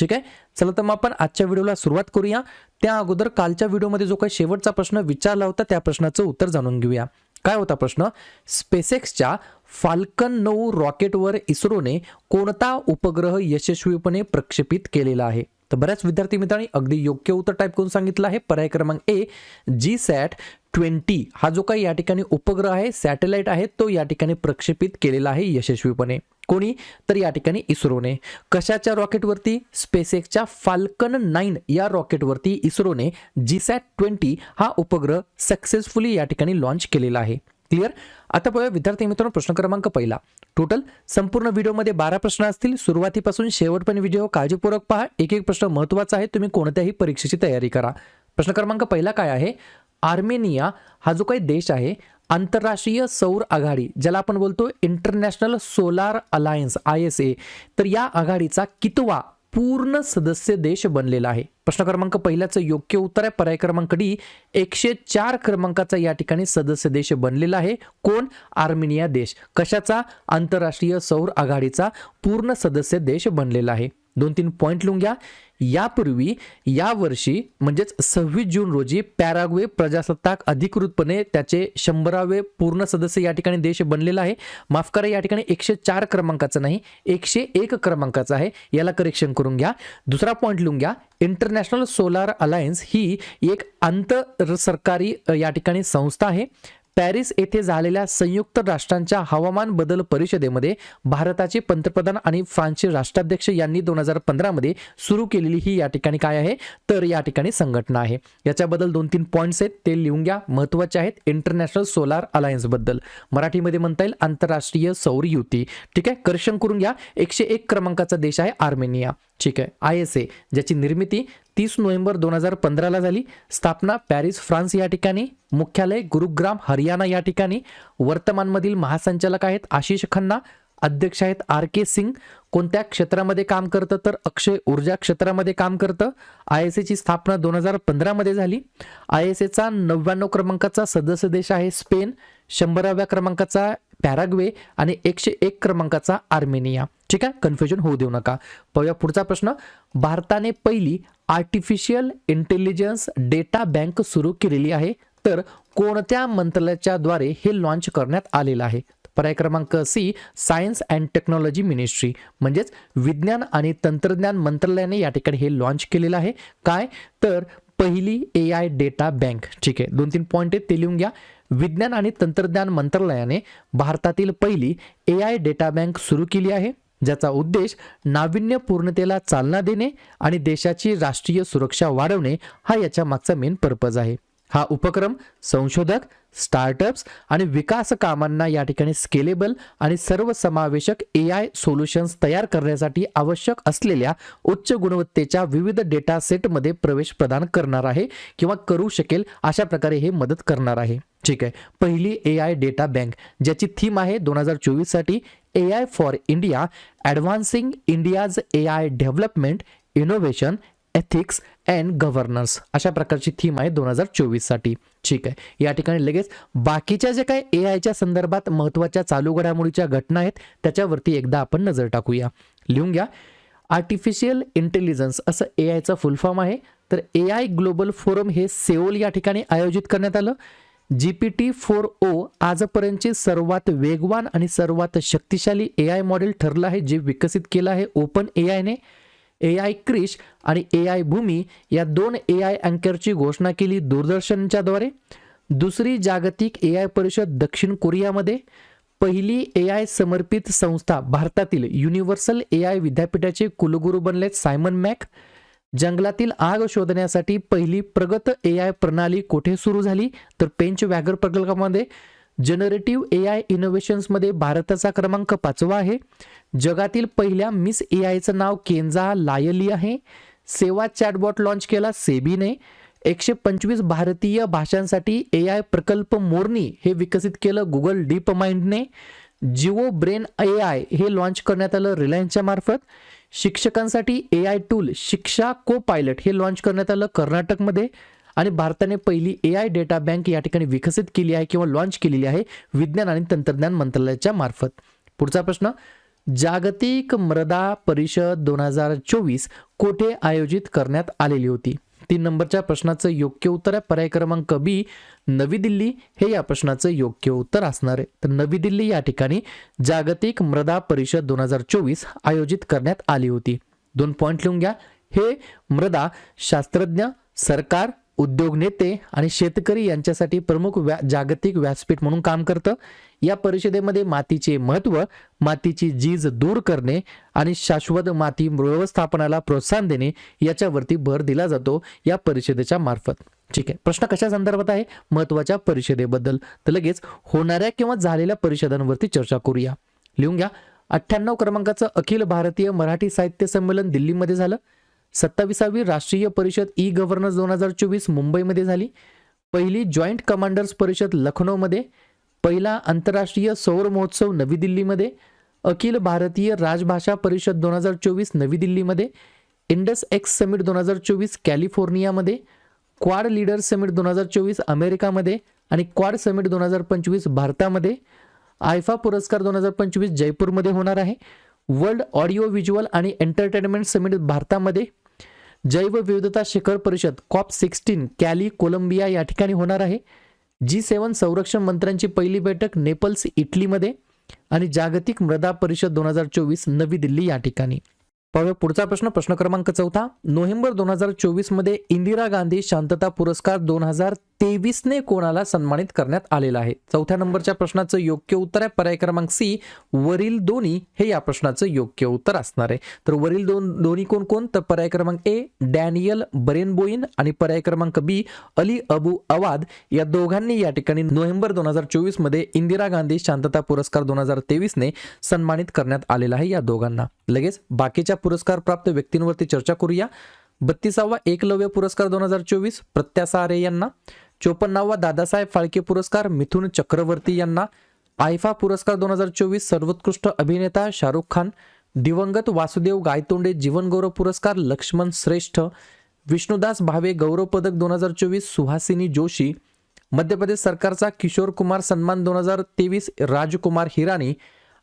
ठीक आहे? चला तर मग आपण आजच्या व्हिडिओला सुरुवात करूया. त्या अगोदर कालच्या व्हिडिओमध्ये जो काही शेवटचा प्रश्न विचारला होता त्या प्रश्नाचं उत्तर जाणून घेऊया. काय होता प्रश्न? स्पेसेक्सच्या फाल्कन नऊ रॉकेटवर इस्रोने कोणता उपग्रह यशस्वीपणे प्रक्षेपित केलेला आहे? तर बऱ्याच विद्यार्थी मित्रांनी अगदी योग्य उत्तर टाईप करून सांगितलं आहे. पर्याय क्रमांक ए जी सॅट ट्वेंटी हा जो काही या ठिकाणी उपग्रह आहे सॅटेलाइट आहे तो या ठिकाणी प्रक्षेपित केलेला आहे यशस्वीपणे. कोणी? तर या ठिकाणी इस्रोने. कशाच्या रॉकेटवरती? स्पेसेक्सच्या फाल्कन नाईन या रॉकेटवरती इस्रोने जीसॅट ट्वेंटी हा उपग्रह सक्सेसफुली या ठिकाणी लॉन्च केलेला आहे. क्लिअर? आता बघा विद्यार्थी मित्रांनो प्रश्न क्रमांक पहिला. टोटल संपूर्ण व्हिडिओमध्ये बारा प्रश्न असतील. सुरुवातीपासून शेवटपर्यंत व्हिडिओ काळजीपूर्वक पहा. एक एक प्रश्न महत्त्वाचा आहे. तुम्ही कोणत्याही परीक्षेची तयारी करा. प्रश्न क्रमांक पहिला काय आहे? आर्मेनिया हा जो काही देश आहे आंतरराष्ट्रीय सौर आघाडी ज्याला आपण बोलतो international solar alliance I S A तर या आघाडीचा कितवा पूर्ण सदस्य देश बनलेला आहे. प्रश्न क्रमांक पहिल्याचं योग्य उत्तर आहे. पर्याय क्रमांक डी एकशे चार क्रमांकाचा या ठिकाणी सदस्य देश बनलेला आहे. कोण? आर्मेनिया देश. कशाचा? आंतरराष्ट्रीय सौर आघाडीचा पूर्ण सदस्य देश बनलेला आहे. दोन तीन पॉईंट लिहून घ्या. यापूर्वी यावर्षी म्हणजेच सव्वीस जून रोजी पॅराग्वे प्रजासत्ताक अधिकृतपणे त्याचे शंभरावे पूर्ण सदस्य या ठिकाणी देश बनलेला आहे. माफ करा या ठिकाणी एकशे चार क्रमांकाचं नाही एकशे एक क्रमांकाचं आहे. याला करेक्शन करून घ्या. दुसरा पॉईंट लिहून घ्या. इंटरनॅशनल सोलार अलायन्स ही एक आंतर सरकारी या ठिकाणी संस्था आहे. पॅरिस येथे झालेल्या संयुक्त राष्ट्रांच्या हवामान बदल परिषदेमध्ये भारताचे पंतप्रधान आणि फ्रान्सचे राष्ट्राध्यक्ष यांनी दोन हजार पंधरामध्ये सुरू केलेली ही या ठिकाणी काय आहे? तर या ठिकाणी संघटना आहे. याच्याबद्दल दोन तीन पॉईंट्स आहेत. ते लिहून घ्या. महत्त्वाचे आहेत. इंटरनॅशनल सोलार अलायन्सबद्दल मराठीमध्ये म्हणता येईल आंतरराष्ट्रीय सौर युती. ठीक आहे? कर्षण करून घ्या. एकशे एक क्रमांकाचा देश आहे आर्मेनिया. ठीक आहे. आय एस ए ज्याची निर्मिती तीस नोव्हेंबर दोन हजार पंधराला झाली. स्थापना पॅरिस फ्रान्स या ठिकाणी. मुख्यालय गुरुग्राम हरियाणा या ठिकाणी. वर्तमानमधील महासंचालक आहेत आशिष खन्ना अध्यक्ष आहेत आर के सिंग. कोणत्या क्षेत्रामध्ये काम करतं तर अक्षय ऊर्जा क्षेत्रामध्ये काम करतं. आय एस एची स्थापना दोन हजार पंधरामध्ये झाली. आय एस एचा नव्याण्णव क्रमांकाचा सदस्य देश आहे स्पेन. शंभराव्या क्रमांकाचा पॅराग्वे आणि एकशे एक क्रमांकाचा आर्मेनिया. ठीक आहे? कन्फ्युजन होऊ देऊ नका. पाहूया पुढचा प्रश्न. भारताने पहिली आर्टिफिशियल इंटेलिजन्स डेटा बँक सुरू केलेली आहे. तर कोणत्या मंत्रालयाच्या द्वारे हे लॉन्च करण्यात आलेलं आहे? पर्याय क्रमांक C science and technology ministry म्हणजेच विज्ञान आणि तंत्रज्ञान मंत्रालयाने या ठिकाणी हे लॉन्च केलेलं आहे. काय? तर पहिली ए आय डेटा बँक ठीक आहे. दोन तीन पॉईंट आहेत ते लिहून घ्या. विज्ञान आणि तंत्रज्ञान मंत्रालयाने भारतातील पहिली ए आय डेटा बँक सुरू केली आहे. ज्याचा उद्देश नाविन्यपूर्णतेला चालना देणे आणि देशाची राष्ट्रीय सुरक्षा वाढवणे हा याच्या मागचा मेन पर्पज आहे. हा उपक्रम संशोधक स्टार्टअप्स आणि विकास कामांना या ठिकाणी स्केलेबल आणि सर्वसमावेशक ए आय सोल्युशन्स तयार करण्यासाठी आवश्यक असलेल्या उच्च गुणवत्तेच्या विविध डेटा सेटमध्ये प्रवेश प्रदान करणार आहे किंवा करू शकेल अशा प्रकारे हे मदत करणार आहे. ठीक आहे. पहिली ए आय डेटा बँक ज्याची थीम आहे दोन हजार चोवीससाठी A I for India advancing India's A I development innovation ethics and governance अशा प्रकारची थीम आहे दोन हजार चोवीससाठी. ठीक आहे. या ठिकाणी लगेच बाकीच्या जे काही ए आयच्या संदर्भात महत्त्वाच्या चालू घडामोडीच्या घटना आहेत त्याच्यावरती एकदा आपण नजर टाकूया. लिहून घ्या. आर्टिफिशियल इंटेलिजन्स असं ए आयचं फुल फॉर्म आहे. तर ए आय ग्लोबल फोरम हे सेओल या ठिकाणी आयोजित करण्यात आलं. G P T four O आजपर्यंतचे सर्वात वेगवान आणि सर्वात शक्तिशाली ए आय मॉडेल ठरलं आहे जे विकसित केलं आहे ओपन ए आयने ए आय क्रिश आणि ए आय भूमी या दोन ए आय अँकरची घोषणा केली दूरदर्शनच्याद्वारे दुसरी जागतिक ए आय परिषद दक्षिण कोरियामध्ये. पहिली ए आय समर्पित संस्था भारतातील युनिव्हर्सल ए आय विद्यापीठाचे कुलगुरू बनलेत सायमन मॅक. जंगलातील आग शोधण्यासाठी पहिली प्रगत ए आय प्रणाली कोठे सुरू झाली? तर पेंच व्याघ्र प्रकल्पामध्ये जनरेटिव्ह ए आय इनोव्हेशन्समध्ये भारताचा क्रमांक पाचवा आहे. जगातील पहिल्या मिस ए आयचं नाव केंजा लायली आहे. सेवा चॅटबॉट लॉन्च केला सेबीने. एकशे पंचवीस भारतीय भाषांसाठी ए आय प्रकल्प मोरनी हे विकसित केलं गुगल डीप माइंडने जिओ ब्रेन ए आय हे लॉन्च करण्यात आलं रिलायन्सच्या मार्फत. शिक्षकांसाठी ए आय टूल शिक्षा को पायलट हे लॉन्च करण्यात आलं कर्नाटकमध्ये. आणि भारताने पहिली ए आय डेटा बँक या ठिकाणी विकसित केली आहे किंवा लॉन्च केलेली आहे विज्ञान आणि तंत्रज्ञान मंत्रालयाच्या मार्फत. पुढचा प्रश्न जागतिक मृदा परिषद दोन हजार चोवीस कोठे आयोजित करण्यात आलेली होती? तीन नंबरच्या प्रश्नाचं योग्य उत्तर आहे. पर्याय क्रमांक बी नवी दिल्ली हे या प्रश्नाचं योग्य उत्तर असणार आहे. तर नवी दिल्ली या ठिकाणी जागतिक मृदा परिषद दोन हजार चोवीस आयोजित करण्यात आली होती. दोन पॉईंट लिहून घ्या. हे मृदा शास्त्रज्ञ सरकार उद्योग नेते आणि शेतकरी यांच्यासाठी प्रमुख व्या जागतिक व्यासपीठ म्हणून काम करतं. या परिषदेमध्ये मातीचे महत्त्व मातीची जीज दूर करणे आणि शाश्वत माती व्यवस्थापनाला प्रोत्साहन देणे याच्यावरती भर दिला जातो या परिषदेच्या मार्फत. ठीक आहे. प्रश्न कशा संदर्भात आहे? महत्त्वाच्या परिषदेबद्दल. तर लगेच होणाऱ्या किंवा झालेल्या परिषदांवरती चर्चा करूया. लिहून घ्या. अठ्ठ्याण्णव क्रमांकाचं अखिल भारतीय मराठी साहित्य संमेलन दिल्लीमध्ये झालं. सत्ताविसावी राष्ट्रीय परिषद ई गव्हर्नन्स दोन हजार चोवीस मुंबईमध्ये झाली. पहिली जॉईंट कमांडर्स परिषद लखनौमध्ये. पहिला आंतरराष्ट्रीय सौर महोत्सव नवी दिल्लीमध्ये. अखिल भारतीय राजभाषा परिषद दोन हजार चोवीस नवी दिल्लीमध्ये. इंडस एक्स समिट दोन हजार चोवीस कॅलिफोर्नियामध्ये. क्वाड लीडर समिट दोन हजार चोवीस अमेरिकामध्ये आणि क्वाड समिट दोन हजार पंचवीस भारतामध्ये. आयफा पुरस्कार दोन हजार पंचवीस जयपूरमध्ये होणार आहे. वर्ल्ड ऑडिओ व्हिज्युअल आणि एंटरटेनमेंट समिट भारतामध्ये. जैवविविधता शिखर परिषद कॉप सिक्स्टीन कॅली कोलंबिया या ठिकाणी होणार आहे. जी सेवन संरक्षण मंत्र्यांची पहिली बैठक नेपल्स इटलीमध्ये आणि जागतिक मृदा परिषद दोन हजार चोवीस नवी दिल्ली या ठिकाणी. पाहूया पुढचा प्रश्न प्रश्न क्रमांक चौथा. नोव्हेंबर दोन हजार चोवीसमध्ये इंदिरा गांधी शांतता पुरस्कार दोन हजार तेवीसने कोणाला सन्मानित करण्यात आलेला आहे? चौथ्या नंबरच्या प्रश्नाचं योग्य उत्तर आहे. पर्याय क्रमांक सी वरील दोन्ही हे या प्रश्नाचं योग्य उत्तर असणार आहे. तर वरील दोन दोन्ही कोण कोण? तर पर्याय क्रमांक ए डॅनियल बरेनबोईन आणि पर्याय क्रमांक बी अली अबू अवाद. या दोघांनी या ठिकाणी नोव्हेंबर दोन हजार चोवीसमध्ये इंदिरा गांधी शांतता पुरस्कार दोन हजार तेवीसने सन्मानित करण्यात आलेला आहे या दोघांना. लगेच बाकीच्या पुरस्कार प्राप्त व्यक्तींवरती चर्चा करूया. बत्तीसावा एकलव्य पुरस्कार दोन हजार चोवीस प्रत्यासारे यांना. चोपन्नावा दादासाहेब फाळके पुरस्कार मिथुन चक्रवर्ती यांना. आयफा पुरस्कार दोन हजार चोवीस सर्वोत्कृष्ट अभिनेता शाहरुख खान. दिवंगत वासुदेव गायतोंडे जीवनगौरव पुरस्कार लक्ष्मण श्रेष्ठ. विष्णुदास भावे गौरव पदक दोन हजार चोवीस सुहासिनी जोशी. मध्य प्रदेश सरकारचा किशोर कुमार सन्मान दोन हजार तेवीस Rajkumar Hirani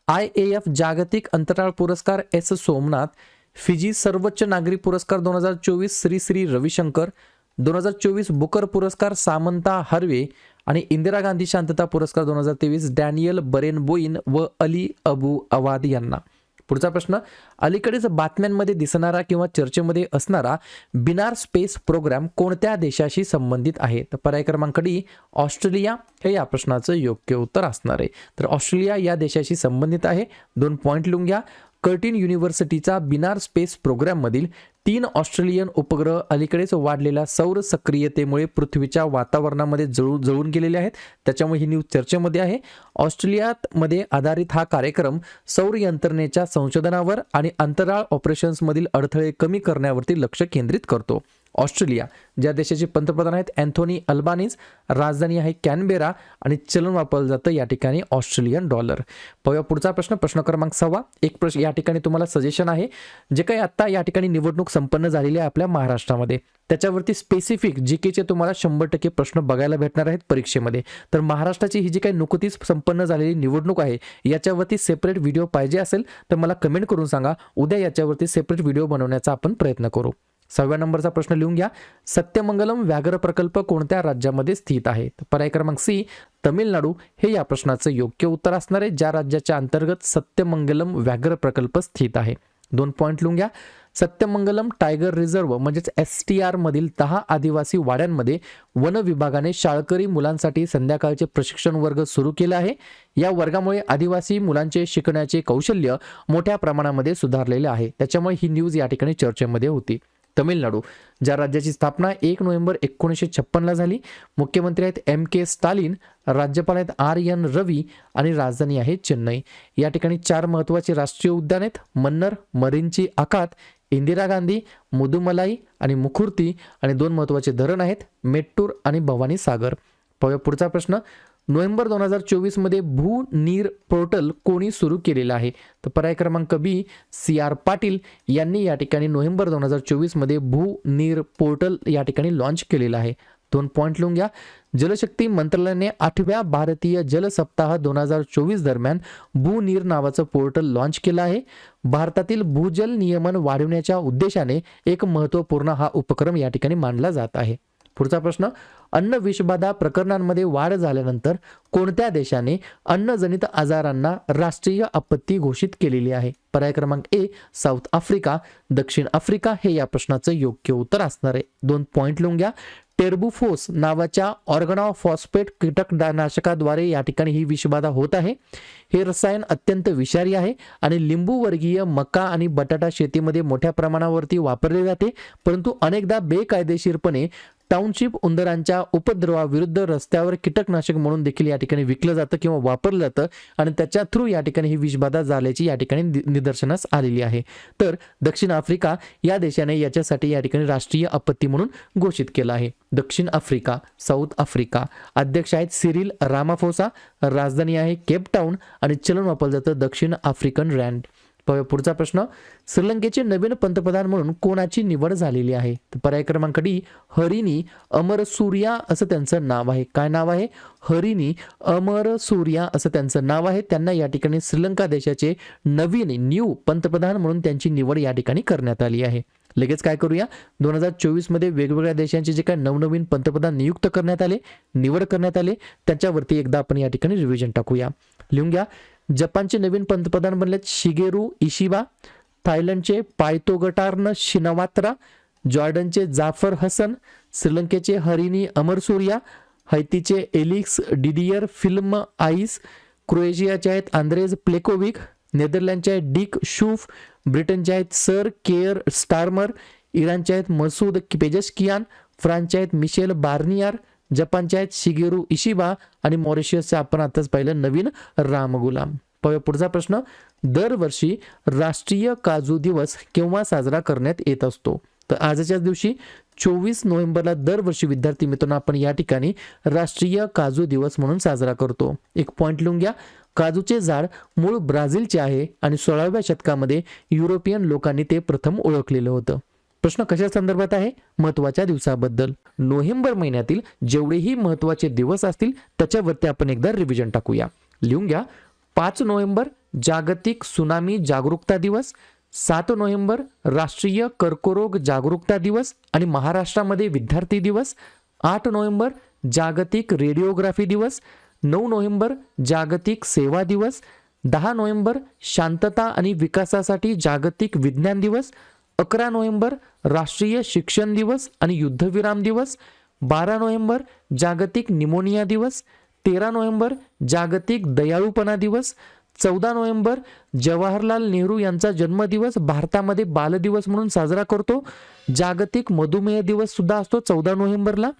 I A F जागतिक अंतराळ पुरस्कार एस सोमनाथ. फिजी सर्वोच्च नागरी पुरस्कार दोन हजार चोवीस श्री श्री रविशंकर दोन हजार चोवीस बुकर पुरस्कार सामंता हर्वे आणि इंदिरा गांधी शांतता पुरस्कार दोन हजार तेवीस डॅनियल बरेन बोईन व अली अबू अवाद यांना. पुढचा प्रश्न अलीकडेच बातम्यांमध्ये दिसणारा किंवा चर्चेमध्ये असणारा बिनार स्पेस प्रोग्राम कोणत्या देशाशी संबंधित आहे? तर पर्याय क्रमांक डी ऑस्ट्रेलिया. हे या प्रश्नाचं योग्य उत्तर असणार आहे. तर ऑस्ट्रेलिया या देशाशी संबंधित आहे. दोन पॉईंट लिहून घ्या कर्टिन युनिव्हर्सिटीचा बिनार स्पेस प्रोग्राममधील तीन ऑस्ट्रेलियन उपग्रह अलीकडेच वाढलेल्या सौर सक्रियतेमुळे पृथ्वीच्या वातावरणामध्ये जळू जळून गेलेले आहेत. त्याच्यामुळे ही न्यूज चर्चेमध्ये आहे. ऑस्ट्रेलियामध्ये आधारित हा कार्यक्रम सौर यंत्रणेच्या संशोधनावर आणि अंतराळ ऑपरेशन्समधील अडथळे कमी करण्यावरती लक्ष केंद्रित करतो. ऑस्ट्रेलिया ज्या देशाचे पंतप्रधान आहेत अँथोनी अल्बानीज राजधानी आहे कॅनबेरा आणि चलन वापरलं जातं या ठिकाणी ऑस्ट्रेलियन डॉलर. पाहूया पुढचा प्रश्न प्रश्न क्रमांक सव्वा. एक प्रश्न या ठिकाणी तुम्हाला सजेशन आहे. जे काही आत्ता या ठिकाणी निवडणूक संपन्न झालेली आहे आपल्या महाराष्ट्रामध्ये त्याच्यावरती स्पेसिफिक जी केचे तुम्हाला शंभर टक्के प्रश्न बघायला भेटणार आहेत परीक्षेमध्ये. तर महाराष्ट्राची ही जी काही नुकतीच संपन्न झालेली निवडणूक आहे याच्यावरती सेपरेट व्हिडिओ पाहिजे असेल तर मला कमेंट करून सांगा. उद्या याच्यावरती सेपरेट व्हिडिओ बनवण्याचा आपण प्रयत्न करू. सहाव्या नंबरचा प्रश्न लिहून घ्या. सत्यमंगलम व्याघ्र प्रकल्प कोणत्या राज्यामध्ये स्थित आहे? पर्याय क्रमांक सी तमिळनाडू. हे या प्रश्नाचं योग्य उत्तर असणार आहे ज्या राज्याच्या अंतर्गत सत्यमंगलम व्याघ्र प्रकल्प स्थित आहे. दोन पॉईंट लिहून घ्या. सत्यमंगलम टायगर रिझर्व्ह म्हणजेच एस टी आर मधील दहा आदिवासी वाड्यांमध्ये वन विभागाने शाळकरी मुलांसाठी संध्याकाळचे प्रशिक्षण वर्ग सुरू केले आहे. या वर्गामुळे आदिवासी मुलांचे शिकण्याचे कौशल्य मोठ्या प्रमाणामध्ये सुधारलेले आहे. त्याच्यामुळे ही न्यूज या ठिकाणी चर्चेमध्ये होती. तमिळनाडू ज्या राज्याची स्थापना एक नोव्हेंबर एकोणीसशे छप्पनला झाली. मुख्यमंत्री आहेत एम के स्टालिन राज्यपाल आहेत आर एन रवी आणि राजधानी आहे चेन्नई. या ठिकाणी चार महत्त्वाचे राष्ट्रीय उद्यान आहेत. मन्नर मरीनची आखात इंदिरा गांधी मुदुमलाई आणि मुखुर्ती आणि दोन महत्त्वाचे धरण आहेत. मेट्टूर आणि भवानी सागर पाहूया पुढचा प्रश्न. नोव्हेंबर दोन हजार चोवीसमध्ये भू नीर पोर्टल कोणी सुरू केलेलं आहे? तर पर्याय क्रमांक बी सी आर पाटील यांनी या ठिकाणी नोव्हेंबर दोन हजार चोवीसमध्ये भू नीर पोर्टल या ठिकाणी लॉन्च केलेलं आहे. दोन पॉईंट लिहून घ्या. जलशक्ती मंत्रालयाने आठव्या भारतीय जल सप्ताह दोन हजार चोवीस दरम्यान भूनीर नावाचं पोर्टल लॉन्च केलं आहे. भारतातील भूजल नियमन वाढवण्याच्या उद्देशाने एक महत्त्वपूर्ण हा उपक्रम या ठिकाणी मानला जात आहे. पुढचा प्रश्न अन्न विषबाधा प्रकरणांमध्ये वाढ झाल्यानंतर कोणत्या देशाने अन्नजनित आजारांना राष्ट्रीय आपत्ती घोषित केलेली आहे? पर्याय क्रमांक ए साऊथ आफ्रिका दक्षिण आफ्रिका हे या प्रश्नाचं योग्य उत्तर असणार आहे. दोन पॉईंट लिहून घ्या. टेर्बुफोस नावाच्या ऑर्गनॉफॉस्फेट कीटकनाशकाद्वारे या ठिकाणी ही विषबाधा होत आहे. हे रसायन अत्यंत विषारी आहे आणि लिंबूवर्गीय मका आणि बटाटा शेतीमध्ये मोठ्या प्रमाणावरती वापरले जाते. परंतु अनेकदा बेकायदेशीरपणे टाउनशिप उंदरांच्या उपद्रवाविरुद्ध रस्त्यावर कीटकनाशक म्हणून देखील या ठिकाणी विकलं जातं किंवा वापरलं जातं आणि त्याच्या थ्रू या ठिकाणी ही विषबाधा झाल्याची या ठिकाणी निदर्शनास आलेली आहे. तर दक्षिण आफ्रिका या देशाने याच्यासाठी या ठिकाणी राष्ट्रीय आपत्ती म्हणून घोषित केलं आहे. दक्षिण आफ्रिका साऊथ आफ्रिका अध्यक्ष आहेत सिरिल रामाफोसा राजधानी आहे केपटाऊन आणि चलन वापरलं जातं दक्षिण आफ्रिकन रँड. पुढचा प्रश्न श्रीलंकेचे नवीन पंतप्रधान म्हणून कोणाची निवड झालेली आहे? तर पर्याय क्रमांक डी हरिणी अमर सूर्या असं त्यांचं नाव आहे. काय नाव आहे? हरिणी अमर सूर्या असं त्यांचं नाव आहे. त्यांना या ठिकाणी श्रीलंका देशाचे नवीन न्यू पंतप्रधान म्हणून त्यांची निवड या ठिकाणी करण्यात आली आहे. लगेच काय करूया? दोन हजार चोवीसमध्ये वेगवेगळ्या देशांचे जे काही नवनवीन पंतप्रधान नियुक्त करण्यात आले निवड करण्यात आले त्याच्यावरती एकदा आपण या ठिकाणी रिव्हिजन टाकूया. लिहून घ्या. जपानचे नवीन पंतप्रधान बनलेत शिगेरू इशिबा. थायलंडचे पायतोगटार्न शिनवात्रा. जॉर्डनचे जाफर हसन. श्रीलंकेचे हरिनी अमरसूर्या हैतीचे एलिक्स डिडियर फिल्म आईस. क्रोएशियाचे आहेत आंद्रेज प्लेकोविक नेदरलँडचे आहेत डिक शूफ. ब्रिटनचे आहेत सर केअर स्टार्मर. इराणचे आहेत मसूद पेजशकियान फ्रान्सचे आहेत मिशेल बार्नियार. जपानचे आहेत शिगेरू इशिबा आणि मॉरिशियसचे आपण आताच पाहिलं नवीन रामगुलाम. पाहूया पुढचा प्रश्न. दरवर्षी राष्ट्रीय काजू दिवस केव्हा साजरा करण्यात येत असतो? तर आजच्याच दिवशी चोवीस नोव्हेंबरला दरवर्षी विद्यार्थी मित्रांनो आपण या ठिकाणी राष्ट्रीय काजू दिवस म्हणून साजरा करतो. एक पॉईंट लिहून घ्या. काजूचे झाड मूळ ब्राझीलचे आहे आणि सोळाव्या शतकामध्ये युरोपियन लोकांनी ते प्रथम ओळखलेलं होतं. प्रश्न कशा संदर्भात आहे? महत्त्वाच्या दिवसाबद्दल. नोव्हेंबर महिन्यातील जेवढेही महत्त्वाचे दिवस असतील त्याच्यावरती आपण एकदा रिव्हिजन टाकूया. लिहून घ्या. पाच नोव्हेंबर जागतिक सुनामी जागरूकता दिवस. सात नोव्हेंबर राष्ट्रीय कर्करोग जागरूकता दिवस आणि महाराष्ट्रामध्ये विद्यार्थी दिवस. आठ नोव्हेंबर जागतिक रेडिओग्राफी दिवस. नऊ नोव्हेंबर जागतिक सेवा दिवस. दहा नोव्हेंबर शांतता आणि विकासासाठी जागतिक विज्ञान दिवस. अकरा नोव्हेंबर राष्ट्रीय शिक्षण दिवस आणि युद्धविराम दिवस. बारा नोव्हेंबर जागतिक निमोनिया दिवस. तेरा नोव्हेंबर जागतिक दयाळूपणा दिवस. चौदा नोव्हेंबर जवाहरलाल नेहरू यांचा जन्मदिवस. भारतामध्ये बालदिवस म्हणून साजरा करतो. जागतिक मधुमेह दिवस सुद्धा असतो चौदा नोव्हेंबरला.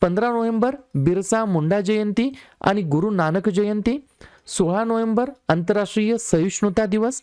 पंधरा नोव्हेंबर बिरसा मुंडा जयंती आणि गुरु नानक जयंती. सोळा नोव्हेंबर आंतरराष्ट्रीय सहिष्णुता दिवस.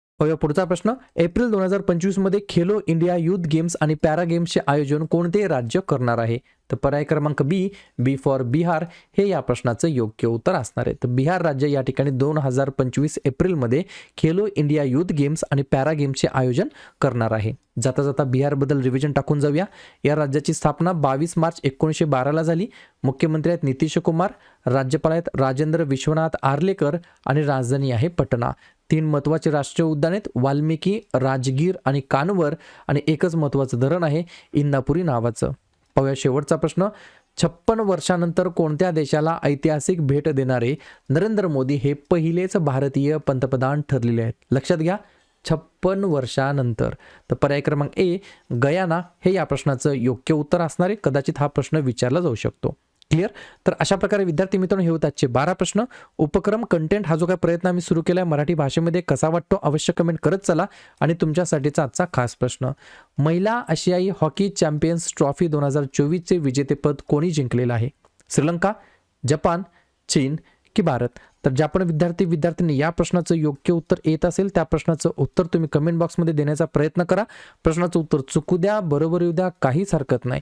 पाहूया पुढचा प्रश्न. एप्रिल दोन हजार पंचवीसमध्ये खेलो इंडिया युथ गेम्स आणि पॅरा गेम्सचे आयोजन कोणते राज्य करणार आहे? तर पर्याय क्रमांक बी बी फॉर बिहार. हे या प्रश्नाचं योग्य उत्तर असणार आहे. तर बिहार राज्य या ठिकाणी दोन हजार पंचवीस एप्रिलमध्ये खेलो इंडिया युथ गेम्स आणि पॅरा गेम्सचे आयोजन करणार आहे. जाता जाता बिहारबद्दल रिव्हिजन टाकून जाऊया. या राज्याची स्थापना बावीस मार्च एकोणीसशे बाराला झाली. मुख्यमंत्री आहेत नितीश कुमार राज्यपाल आहेत राजेंद्र विश्वनाथ आर्लेकर आणि राजधानी आहे पटना. तीन महत्त्वाचे राष्ट्रीय उद्यान आहेत. वाल्मिकी राजगीर आणि कानवर आणि एकच महत्त्वाचं धरण आहे इंदापुरी नावाचं. पाहूया शेवटचा प्रश्न. छप्पन वर्षानंतर कोणत्या देशाला ऐतिहासिक भेट देणारे नरेंद्र मोदी हे पहिलेच भारतीय पंतप्रधान ठरलेले आहेत? लक्षात घ्या छप्पन वर्षानंतर. तर पर्याय क्रमांक ए गयाना. हे या प्रश्नाचं योग्य उत्तर असणारे कदाचित हा प्रश्न विचारला जाऊ शकतो. क्लिअर? तर अशा प्रकारे विद्यार्थी मित्रांनो हे होत आजचे बारा प्रश्न. उपक्रम कंटेंट हा जो काही प्रयत्न आम्ही सुरू केला आहे मराठी भाषेमध्ये कसा वाटतो अवश्य कमेंट करत चला. आणि तुमच्यासाठीचा आजचा खास प्रश्न महिला आशियाई हॉकी चॅम्पियन्स ट्रॉफी दोन हजार चोवीसचे विजेतेपद कोणी जिंकलेलं आहे? श्रीलंका जपान चीन की भारत? तर ज्या पण विद्यार्थी विद्यार्थ्यांनी या प्रश्नाचं योग्य उत्तर येत असेल त्या प्रश्नाचं उत्तर तुम्ही कमेंट बॉक्समध्ये देण्याचा प्रयत्न करा. प्रश्नाचं उत्तर चुकू द्या बरोबर येऊ द्या काहीच हरकत नाही.